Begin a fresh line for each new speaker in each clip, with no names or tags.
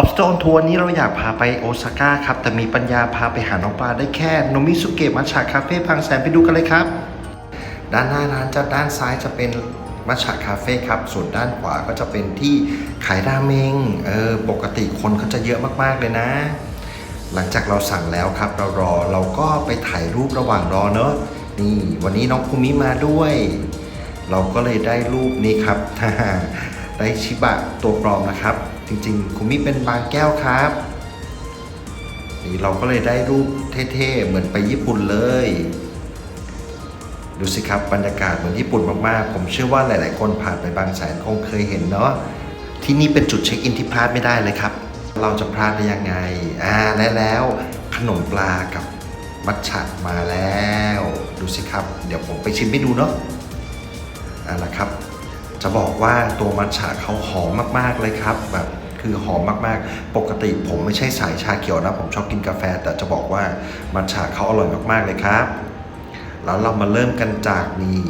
ออฟสโตนทัวร์นี้เราอยากพาไปโอซาก้าครับ แต่มีปัญญาพาไปหาน้องปลาได้แค่โนมิสุเกะมัชชาคาเฟ่พังแสนไปดูกันเลยครับ ด้านหน้าร้านจะด้านซ้ายจะเป็นมัชชาคาเฟ่ครับ ส่วนด้านขวาก็จะเป็นที่ขายราเมงเออปกติคนเขาจะเยอะมากๆเลยนะ หลังจากเราสั่งแล้วครับ เรารอเราก็ไปถ่ายรูประหว่างรอเนอะนี่วันนี้น้องภูมิมาด้วย เราก็เลยได้รูปนี้ครับได้ชิบะตัวปลอมนะครับ จริงๆคุมิเป็นบางแก้วครับ นี่เราก็เลยได้รูปเท่ๆ เหมือนไปญี่ปุ่นเลย ดูสิครับบรรยากาศเหมือนญี่ปุ่นมากๆ ผมเชื่อว่าหลายๆ คนผ่านไปบางแสนคงเคยเห็นเนาะที่นี่เป็นจุดเช็คอินที่พลาดไม่ได้เลยครับ เราจะพลาดได้ยังไงอ่าและแล้วขนมปลากับมัทฉะมาแล้ว ดูสิครับ เดี๋ยวผมไปชิมให้ดูเนาะเอาละครับ จะบอกว่าตัวมัทฉะเขาหอมมากๆเลยครับ แบบคือหอมมากๆ ปกติผมไม่ใช่สายชาเขียวนะ ผมชอบกินกาแฟ แต่จะบอกว่ามัทฉะเขาอร่อยมากๆเลยครับ แล้วเรามาเริ่มกันจากนี่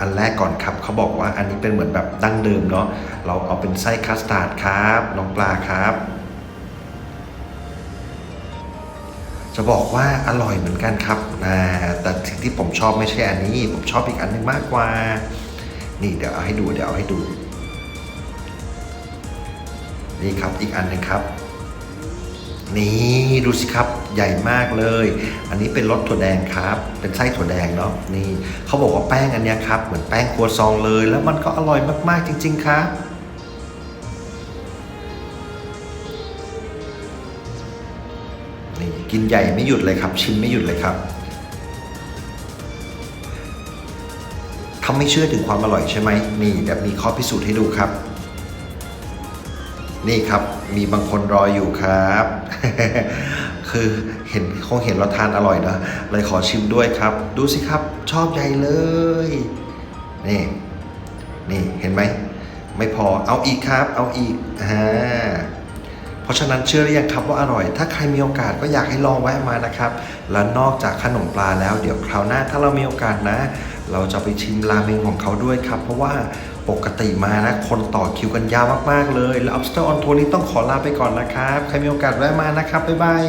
อันแรกก่อนครับเขาบอกว่าอันนี้เป็นเหมือนแบบดั้งเดิมเนาะเราเอาเป็นไส้คัสตาร์ดครับน้องปลาครับ จะบอกว่าอร่อยเหมือนกันครับนะแต่สิ่งที่ผมชอบไม่ใช่อันนี้ ผมชอบอีกอันหนึงมากกว่า นี่เดี๋ยวเอาให้ดูเดี๋ยวเอาให้ดู นี่ครับอีกอันนึงครับ นี่ดูสิครับใหญ่มากเลย อันนี้เป็นรสถั่วแดงครับ เป็นไส้ถั่วแดงเนาะนี่เขาบอกว่าแป้งอันเนี้ยครับเหมือนแป้งครัวซองเลย แล้วมันก็อร่อยมากๆจริง ๆ ครับนี่กินใหญ่ไม่หยุดเลยครับ ชิมไม่หยุดเลยครับ ถ้าไม่เชื่อถึงความอร่อยใช่ไหมนี่เดี๋ยวมีข้อพิสูจน์ให้ดูครับ นี่ครับมีบางคนรออยู่ครับ คือเห็นคงเห็นเราทานอร่อยนะเลยขอชิมด้วยครับ ดูสิครับชอบใหญ่เลย นี่ นี่เห็นไหมไม่พอเอาอีกครับ เอาอีกอ่าเพราะฉะนั้นเชื่อหรือยังครับว่าอร่อย ถ้าใครมีโอกาสก็อยากให้ลองแวะมานะครับ และนอกจากขนมปลาแล้วเดี๋ยวคราวหน้าถ้าเรามีโอกาสนะ เราจะไปชิมราเมงของเขาด้วยครับ เพราะว่าปกติมานะ คนต่อคิวกันยาวมาก ๆ เลย แล้ว Obstacle on Tour นี้ต้องขอลาไปก่อนนะครับ ใครมีโอกาสแวะมานะครับ บ๊ายบาย